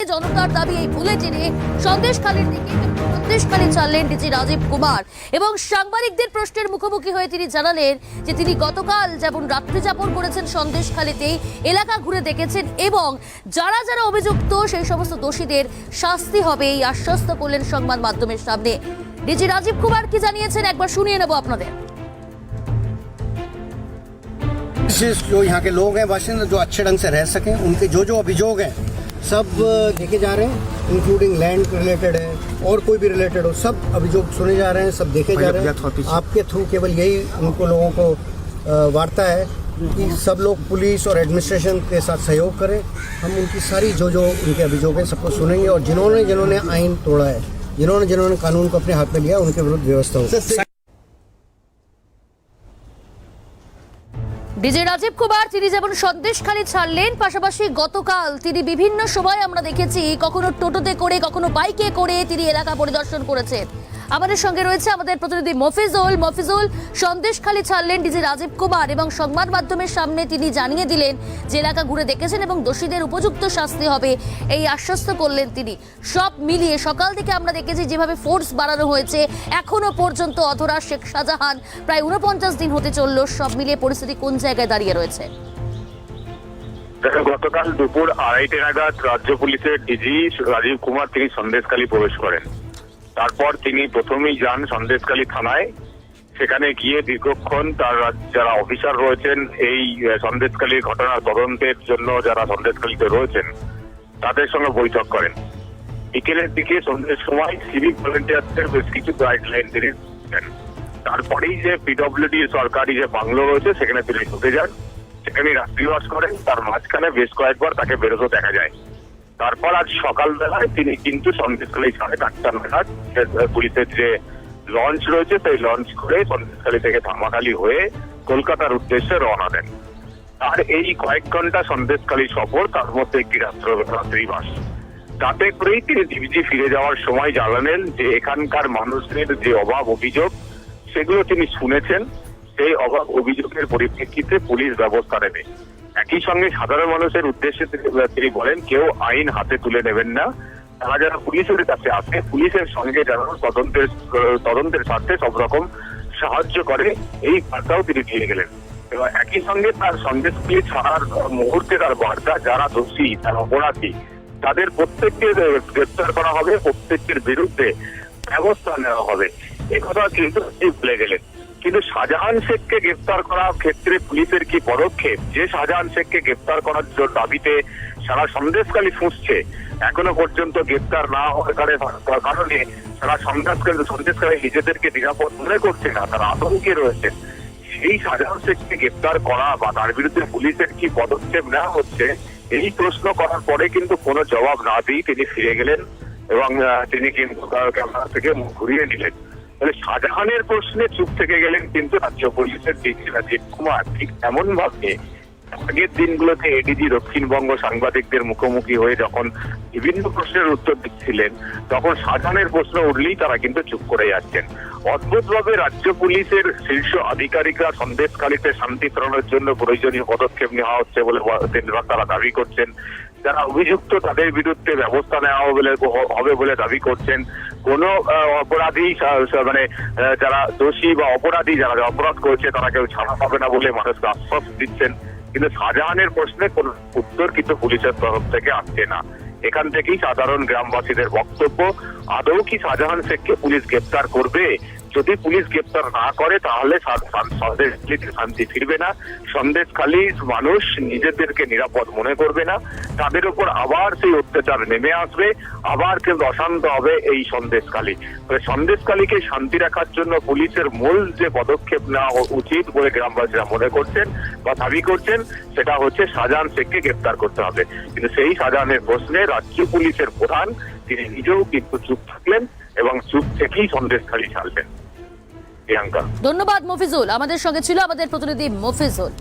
জনতার দাবি এই বুলেটিনে সন্দেশখালীর দিকে সন্দেশখালী ছাড়লেন ডিজি রাজীব কুমার এবং সাংবাদিকদের প্রশ্নের মুখোমুখি হয়ে তিনি জানালেন যে তিনি গতকাল যেমন রাত্রি যাপন করেছেন সন্দেশখালীতেই এলাকা ঘুরে দেখেছেন এবং যারা যারা অভিযুক্ত সেই সমস্ত দোষীদের শাস্তি হবে এই আশ্বস্ত করলেন সংবাদ মাধ্যমের সামনে ডিজি রাজীব কুমার কি জানিয়েছেন একবার শুনিয়ে নেব আপনাদের से जो यहाँ के लोग हैं बाशिंदे जो अच्छे ढंग से रह सकें उनके जो जो अभियोग हैं सब देखे जा रहे हैं इंक्लूडिंग लैंड रिलेटेड है और कोई भी रिलेटेड हो सब अभियोग सुने जा रहे हैं सब देखे जा रहे हैं। आपके थ्रू केवल यही उनको लोगों को वार्ता है कि सब लोग पुलिस और एडमिनिस्ट्रेशन के साथ सहयोग करें। हम उनकी सारी जो जो उनके अभियोग हैं सबको सुनेंगे और जिन्होंने जिन्होंने आइन तोड़ा है जिन्होंने जिन्होंने कानून को अपने हाथ में लिया उनके विरुद्ध व्यवस्था होगी। ডিজে রাজীব কুমার, তিনি যেমন সন্দেশখালী ছাড়লেন, পাশাপাশি গতকাল তিনি বিভিন্ন সময় আমরা দেখেছি কখনো টোটোতে করে, কখনো বাইকে করে তিনি এলাকা পরিদর্শন করেছেন। আমাদের সঙ্গে রয়েছে আমাদের প্রতিনিধি মফিজুল। মফিজুল সন্দেশখালী ছাড়লেন ডিজি রাজীব কুমার এবং সংবাদ মাধ্যমের সামনে তিনি জানিয়ে দিলেন যে এলাকা ঘুরে দেখেছেন এবং দোষীদের উপযুক্ত শাস্তি হবে এই আশ্বস্ত করলেন তিনি। সব মিলিয়ে সকাল থেকে আমরা দেখেছি যেভাবে ফোর্স বাড়ানো হয়েছে, এখনও পর্যন্ত অধরা শেখ শাহজাহান প্রায় উনপঞ্চাশ দিন হতে চলল। সব মিলিয়ে পরিস্থিতি কোন জায়গায় দাঁড়িয়ে রয়েছে? গতকাল দুপুর আড়াইটে নাগাদ রাজ্য পুলিশের ডিজি রাজীব কুমার, তিনি সন্দেশখালী প্রবেশ করেন। তারপর তিনি প্রথমেই যান সন্দেশখালী থানায়। সেখানে গিয়ে দীর্ঘক্ষণ তার যারা অফিসার রয়েছেন এই আহ, সন্দেশখালীর ঘটনার তদন্তের জন্য যারা সন্দেশখালীতে রয়েছেন তাদের সঙ্গে বৈঠক করেন। বিকেলের দিকে সন্ধ্যের সময় সিভিক ভলেন্টিয়ারদের বেশ কিছু গাইডলাইন তিনি দেন। তারপরেই যে পিডব্লিউডি সরকারি যে বাংলো রয়েছে সেখানে তিনি ঢুকে যান। সেখানে রাত্রিবাস করেন। তার মাঝখানে বেশ কয়েকবার তাকে বেরোতে দেখা যায়। তারপর আজ সকালবেলায় তিনি কিন্তু সন্দেশখালী সাড়ে আটটা নাগাদ পুলিশের যে লঞ্চ রয়েছে, সেই লঞ্চ করে সন্দেশখালী থেকে ধামাখালি হয়ে কলকাতার উদ্দেশ্যে রওনা দেন। আর এই কয়েক ঘণ্টা সন্দেশখালী সফর, তার মধ্যে একটি রাত্র রাত্রিবাস। তাতে করেই তিনি ডিভিজি ফিরে যাওয়ার সময় জানালেন যে এখানকার মানুষদের যে অভাব অভিযোগ, সেগুলো তিনি শুনেছেন। সেই অভাব অভিযোগের পরিপ্রেক্ষিতে পুলিশ ব্যবস্থা নেবে। একই সঙ্গে সাধারণ মানুষের উদ্দেশ্যে তিনি- বলেন, কেউ আইন হাতে তুলে নেবেন না। তারা যারা পুলিশের কাছে আসে, পুলিশের সঙ্গে যেন তদন্তের তদন্তের স্বার্থে সব রকম সাহায্য করে, এই বার্তাও তিনি দিয়ে গেলেন। এবং একই সঙ্গে তার সন্দেশকে ছাড়ার মুহূর্তে তার বার্তা, যারা দোষী তারা অপরাধী, তাদের প্রত্যেককে গ্রেপ্তার করা হবে, প্রত্যেকের বিরুদ্ধে ব্যবস্থা নেওয়া হবে। একথা কিন্তু তিনি ভুলে গেলেন। কিন্তু শাহজাহান শেখকে গ্রেপ্তার করার ক্ষেত্রে পুলিশের কি পদক্ষেপ? যে শাহজাহান শেখকে গ্রেফতার করার জন্য দাবিতে সারা সন্দেশকালী ফুঁসছে, এখনও পর্যন্ত গ্রেফতার না হওয়ার কারণে- সারা সন্দেশকালী সন্দেশকালী নিজেদেরকে নিরাপদ মনে করছে না, তারা আতঙ্কে রয়েছে। সেই শাহজাহান শেখকে গ্রেফতার করা বা তার বিরুদ্ধে পুলিশের কি পদক্ষেপ নেওয়া হচ্ছে, এই প্রশ্ন করার পরে কিন্তু কোনো জবাব না দিয়ে তিনি ফিরে গেলেন এবং তিনি কিন্তু ক্যামেরা থেকে মুখ ঘুরিয়ে নিলেন। তাহলে শাহজাহানের প্রশ্নে চুপ থেকে গেলেন কিন্তু রাজ্য পুলিশের ডিজি রাজীব কুমার। ঠিক এমন ভাবে আগের দিনগুলোতে এডিজি দক্ষিণবঙ্গ সাংবাদিকদের মুখোমুখি হয়ে যখন বিভিন্ন প্রশ্নের উত্তর দিচ্ছিলেন, তখন শাহজাহানের প্রশ্ন উঠলেই তারা কিন্তু চুপ করে যাচ্ছেন। অদ্ভুতভাবে রাজ্য পুলিশের শীর্ষ আধিকারিকরা সন্দেশকালীতে শান্তি ফেরানোর জন্য প্রয়োজনীয় পদক্ষেপ নেওয়া হচ্ছে বলে তারা দাবি করছেন। যারা অভিযুক্ত তাদের বিরুদ্ধে ব্যবস্থা নেওয়া হবে বলে দাবি করছেন। কোন অপরাধী মানে যারা দোষী বা অপরাধী যারা অপরাধ করছে, তারা কেউ ছাড়া পাবে না বলে মানুষকে আশ্বাস দিচ্ছেন। কিন্তু শাহজাহানের প্রশ্নে কোনো উত্তর কিন্তু পুলিশের তরফ থেকে আসছে না। এখান থেকেই সাধারণ গ্রামবাসীদের বক্তব্য, আদৌ কি শাহজাহান শেখকে পুলিশ গ্রেপ্তার করবে? যদি পুলিশ গ্রেপ্তার না করে, তাহলে শান্তি ফিরবে না। সন্দেশখালীর মানুষ নিজেদেরকে নিরাপদ মনে করবে না। তাদের উপর আবার সেই অত্যাচার নেমে আসবে। আবার কিন্তু অশান্ত হবে এই সন্দেশখালী। তবে সন্দেশখালীকে শান্তি রাখার জন্য পুলিশের মূল যে পদক্ষেপ নেওয়া উচিত বলে গ্রামবাসীরা মনে করছেন বা দাবি করছেন, সেটা হচ্ছে শাহজাহান শেখকে গ্রেপ্তার করতে হবে। কিন্তু সেই শাহজাহানের প্রশ্নে রাজ্য পুলিশের প্রধান, তিনি নিজেও কিন্তু চুপ থাকলেন এবং চুপ থেকেই সন্দেশখালী ছাড়লেন। প্রিয়াঙ্কা। ধন্যবাদ মফিজুল। আমাদের সঙ্গে ছিল আমাদের প্রতিনিধি মফিজুল।